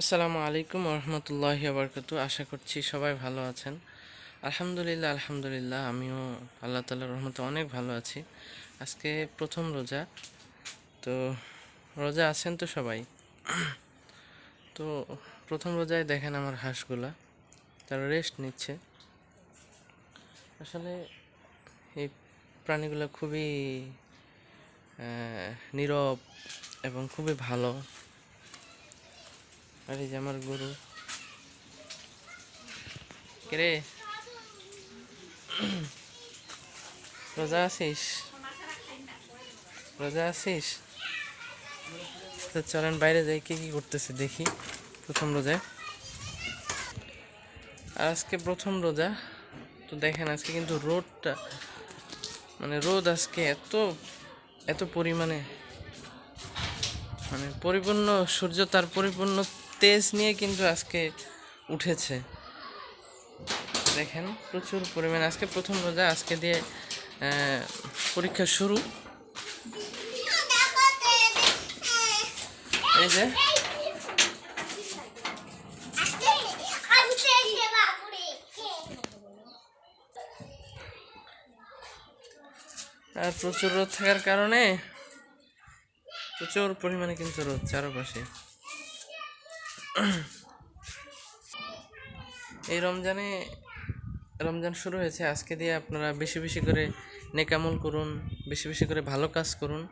আসসালামু আলাইকুম রহমতুল্লাহি আবরকাতু আশা করছি সবাই ভালো আছেন। আলহামদুলিল্লাহ আলহামদুলিল্লাহ, আমিও আল্লাহ তালার রহমতে অনেক ভালো আছি। আজকে প্রথম রোজা। তো রোজা আছেন তো সবাই। তো প্রথম রোজায় দেখেন আমার হাঁসগুলা। তারা রেস্ট নিচ্ছে। আসলে এই প্রাণীগুলো খুবই নীরব এবং খুবই ভালো। আর এই যে আমার গরু। কে রোজা আছিস? রোজা আছিস? তো চলেন বাইরে যাই, কি কি করতেছে দেখি প্রথম রোজায় আর আজকে প্রথম রোজা। তো দেখেন আজকে কিন্তু রোদটা মানে রোদ আজকে এত এত পরিমাণে মানে পরিপূর্ণ সূর্য তার পরিপূর্ণ তেজ নিয়ে কিন্তু আজকে উঠেছে। দেখেন, প্রচুর পরিমাণে। আজকে প্রথম রোজা, আজকে দিয়ে পরীক্ষা শুরু। এই যে। আর প্রচুর রোদ থাকার কারণে প্রচুর পরিমাণে কিন্তু রোদ চারপাশে। এই রমজানে, রমজান শুরু হয়েছে। আজকে দিয়ে আপনারা বেশি বেশি করে নেকামল করুন, বেশি বেশি করে ভালো কাজ করুন।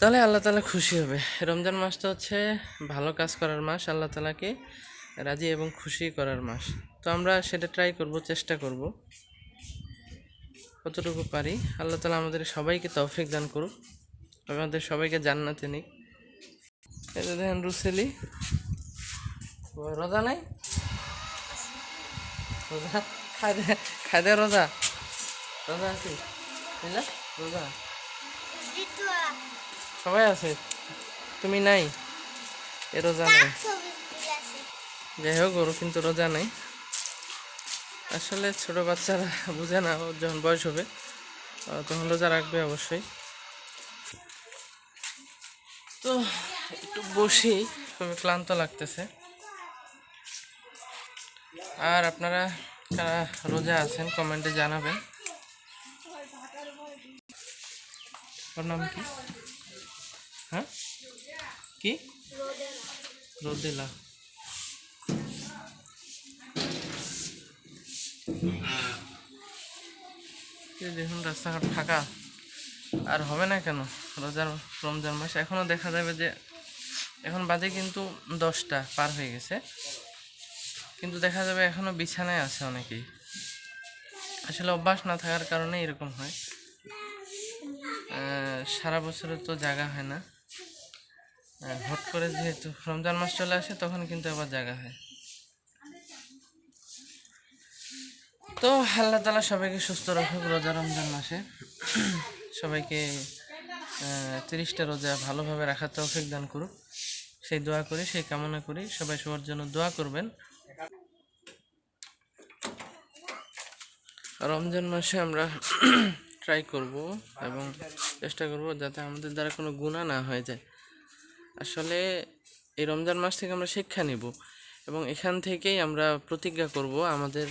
তাহলে আল্লাহ তালা খুশি হবে। রমজান মাসটা হচ্ছে ভালো কাজ করার মাস, আল্লাহ তালাকে রাজি এবং খুশি করার মাস। তো আমরা সেটা ট্রাই করব, চেষ্টা করব। কতটুকু পারি? আল্লাহ তালা আমাদের সবাইকে তৌফিক দান করুক। আমাদের সবাইকে জান্নাতে নিক। যে দেখেন রুসেলি। রোজা নাই? রোজা? খাই দে রোজা। রোজা আছি বুঝলা? রোজা। সবাই আছে? তুমি নাই? এ রোজা নাই। যাই হোক ওরও কিন্তু রোজা নাই। আসলে ছোট বাচ্চারা বুঝে না যখন বয়স হবে তখন রোজা রাখবে অবশ্যই। তো একটু বসি, খুবই ক্লান্ত লাগতেছে। আর আপনারা যারা রোজা আছেন, কমেন্টে জানাবেন। ওর নাম কি? হ্যাঁ? কি? রোদেলা। দেখুন, রাস্তাঘাট ফাঁকা। আর হবে না কেন? রোজার, রমজান মাস এখনও দেখা যাবে যে এখন বাজে কিন্তু দশটা, পার হয়ে গেছে। কিন্তু দেখা যাবে এখনও বিছানায় আছে অনেকেই। আসলে অভ্যাস না থাকার কারণে এরকম হয়। সারা বছরে তো জায়গা হয় না। হট করে যেহেতু রমজান মাস চলে আসে, তখন কিন্তু আবার জায়গা হয়। তো আল্লাহ তালা সবাইকে সুস্থ রাখুক রোজা রমজান মাসে। সবাইকে তিরিশটা রোজা ভালোভাবে রাখার তৌফিক দান করুক। সেই দোয়া করি, সেই কামনা করি। সবাই সবার জন্য দোয়া করবেন। রমজান মাসে আমরা ট্রাই করব এবং চেষ্টা করব যাতে আমাদের দ্বারা কোনো গুণা না হয়ে যায়। আসলে এই রমজান মাস থেকে আমরা শিক্ষা নিব এবং এখান থেকেই আমরা প্রতিজ্ঞা করব আমাদের